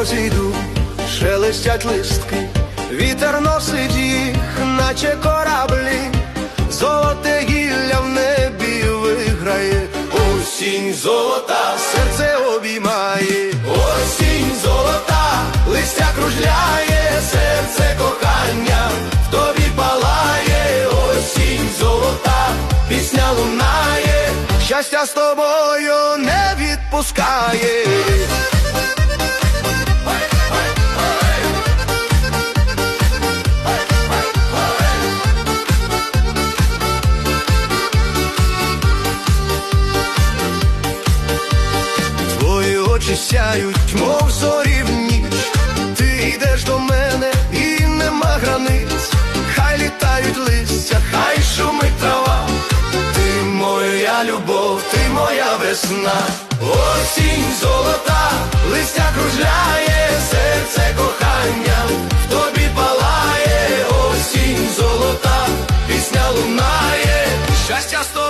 дорозі шелестять листки, вітер носить їх, наче кораблі, золоте гілля в небі виграє, осінь золота, серце обіймає, осінь золота, листя кружляє, серце кохання, в тобі палає, осінь золота, пісня лунає, щастя з тобою не відпускає. Очі сяють, мов зорі в ніч. Ти йдеш до мене і нема границь. Хай літають листя, хай шумить трава. Ти моя любов, ти моя весна. Осінь золота, листя кружляє, серце кохання, тобі палає, осінь золота, пісня лунає, щастя з